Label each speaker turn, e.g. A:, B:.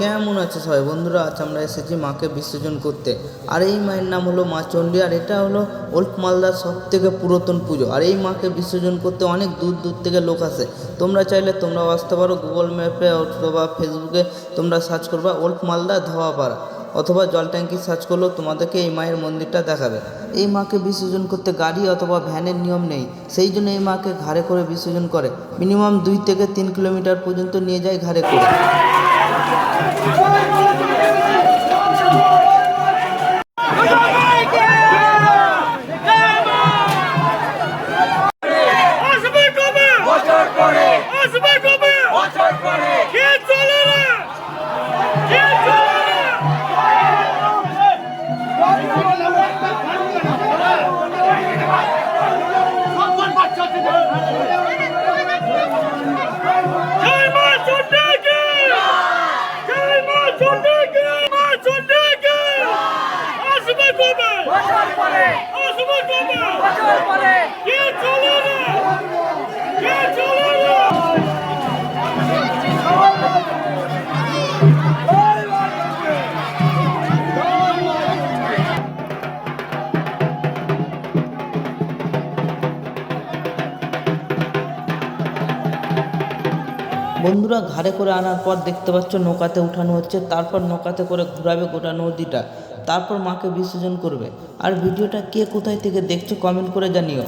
A: কেমন আছে সবাই? বন্ধুরা, আজ আমরা এসেছি মাকে বিসর্জন করতে। আর এই মায়ের নাম হলো মা চণ্ডী, আর এটা হলো ওল্ড মালদার সব থেকে পুরাতন পুজো। আর এই মাকে বিসর্জন করতে অনেক দূর দূর থেকে লোক আসে। তোমরা চাইলে তোমরাও আসতে পারো গুগল ম্যাপে অথবা ফেসবুকে তোমরা সার্চ করবা ওল্ড মালদা ধোয়াপাড়া। অথবা জল ট্যাঙ্কি সার্চ করলেও তোমাদেরকে এই মায়ের মন্দিরটা দেখাবে। এই মাকে বিসর্জন করতে গাড়ি অথবা ভ্যানের নিয়ম নেই, সেই জন্য এই মাকে ঘাড়ে করে বিসর্জন করে। মিনিমাম দুই থেকে তিন কিলোমিটার পর্যন্ত নিয়ে যায় ঘাড়ে করে। বন্ধুরা, ঘাড়ে করে আনার পর দেখতে পাচ্ছ নৌকাতে উঠানো হচ্ছে, তারপর নৌকাতে করে ঘুরাবে গোটা নদীটা। তারপর মাকে বিসর্জন করবে। আর ভিডিওটা কে কোথায় থেকে দেখছ কমেন্ট করে জানিও।